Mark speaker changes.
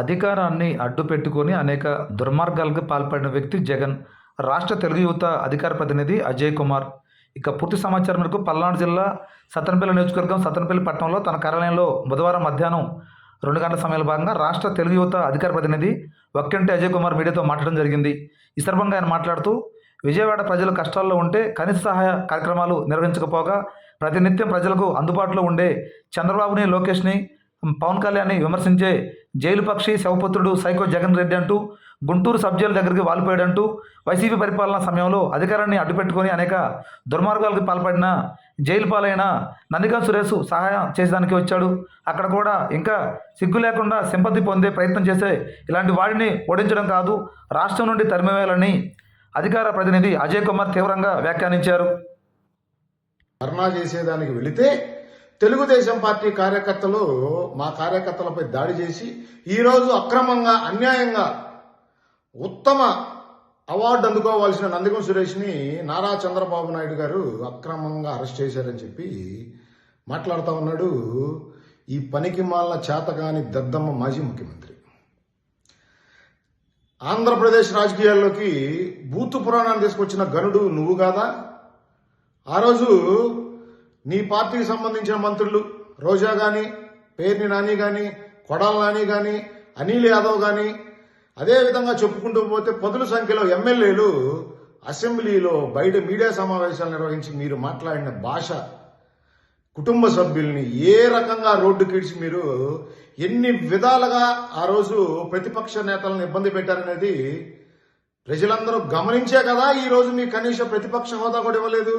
Speaker 1: అధికారాన్ని అడ్డు పెట్టుకొని అనేక దుర్మార్గాలకు పాల్పడిన వ్యక్తి జగన్. రాష్ట్ర తెలుగు యువత అధికార ప్రతినిధి అజయ్ కుమార్. ఇక పూర్తి సమాచారం మేరకు పల్నాడు జిల్లా సతనపల్లి నియోజకవర్గం సతనపల్లి పట్టణంలో తన కార్యాలయంలో బుధవారం మధ్యాహ్నం రెండు గంటల సమయంలో భాగంగా రాష్ట్ర తెలుగు యువత అధికార ప్రతినిధి వక్కంటి అజయ్ కుమార్ మీడియాతో మాట్లాడడం జరిగింది. ఈ సందర్భంగా ఆయన మాట్లాడుతూ విజయవాడ ప్రజలు కష్టాల్లో ఉంటే కనీస సహాయ కార్యక్రమాలు నిర్వహించకపోగా ప్రతినిత్యం ప్రజలకు అందుబాటులో ఉండే చంద్రబాబుని లోకేష్ని పవన్ కళ్యాణ్ని విమర్శించే జైలు పక్షి శవపుత్రుడు సైకో జగన్ రెడ్డి అంటూ గుంటూరు సబ్ దగ్గరికి వాలిపోయాడంటూ వైసీపీ పరిపాలన సమయంలో అధికారాన్ని అడ్డుపెట్టుకొని అనేక దుర్మార్గాలకు పాల్పడిన జైలు పాలైన నందిగా సురేష్ సహాయం చేసేదానికి వచ్చాడు. అక్కడ కూడా ఇంకా సిగ్గు లేకుండా సింపతి పొందే ప్రయత్నం చేసే ఇలాంటి వాడిని ఓడించడం కాదు రాష్ట్రం నుండి తరిమివేయాలని అధికార ప్రతినిధి అజయ్ కుమార్ తీవ్రంగా వ్యాఖ్యానించారు.
Speaker 2: ధర్నా చేసేదానికి వెళితే తెలుగుదేశం పార్టీ కార్యకర్తలు మా కార్యకర్తలపై దాడి చేసి ఈరోజు అక్రమంగా అన్యాయంగా ఉత్తమ అవార్డు అందుకోవాల్సిన నందిగం సురేష్ని నారా చంద్రబాబు నాయుడు గారు అక్రమంగా అరెస్ట్ చేశారని చెప్పి మాట్లాడుతూ ఉన్నాడు ఈ పనికి మాల చేతగాని దద్దమ్మ మాజీ ముఖ్యమంత్రి. ఆంధ్రప్రదేశ్ రాజకీయాల్లోకి బూతు పురాణాన్ని తీసుకొచ్చిన గనుడు నువ్వు కాదా? ఆ రోజు నీ పార్టీకి సంబంధించిన మంత్రులు రోజా గాని పేర్ని నాని గాని కొడాల నాని గాని అనిల్ యాదవ్ గాని అదేవిధంగా చెప్పుకుంటూ పోతే పదుల సంఖ్యలో ఎమ్మెల్యేలు అసెంబ్లీలో బయట మీడియా సమావేశాలు నిర్వహించి మీరు మాట్లాడిన భాష కుటుంబ సభ్యుల్ని ఏ రకంగా రోడ్డు కిడిచి మీరు ఎన్ని విధాలుగా ఆ రోజు ప్రతిపక్ష నేతలను ఇబ్బంది పెట్టారనేది ప్రజలందరూ గమనించే కదా ఈ రోజు మీ కనీస ప్రతిపక్ష హోదా కూడా ఇవ్వలేదు.